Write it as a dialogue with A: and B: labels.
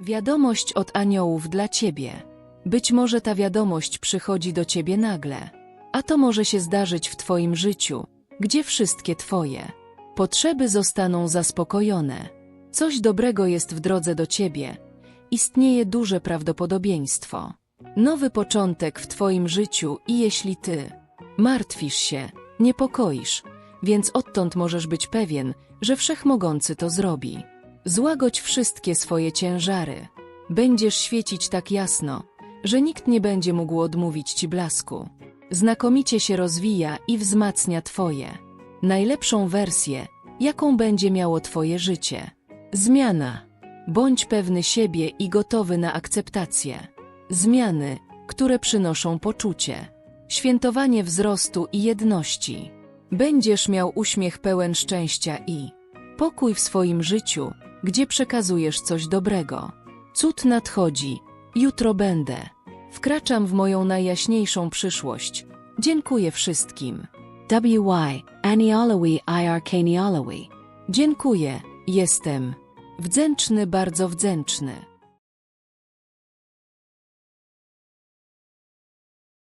A: Wiadomość od aniołów dla ciebie. Być może ta wiadomość przychodzi do ciebie nagle, a to może się zdarzyć w twoim życiu, gdzie wszystkie twoje potrzeby zostaną zaspokojone. Coś dobrego jest w drodze do ciebie. Istnieje duże prawdopodobieństwo. Nowy początek w twoim życiu i jeśli ty martwisz się, niepokoisz, więc odtąd możesz być pewien, że Wszechmogący to zrobi. Złagodź wszystkie swoje ciężary. Będziesz świecić tak jasno, że nikt nie będzie mógł odmówić ci blasku. Znakomicie się rozwija i wzmacnia twoje. Najlepszą wersję, jaką będzie miało twoje życie. Zmiana. Bądź pewny siebie i gotowy na akceptację. Zmiany, które przynoszą poczucie. Świętowanie wzrostu i jedności. Będziesz miał uśmiech pełen szczęścia i pokój w swoim życiu, gdzie przekazujesz coś dobrego. Cud nadchodzi, jutro będę. Wkraczam w moją najjaśniejszą przyszłość. Dziękuję wszystkim.
B: WY, Anialawi IR Kanialawi.
A: Dziękuję, jestem wdzięczny, bardzo wdzięczny.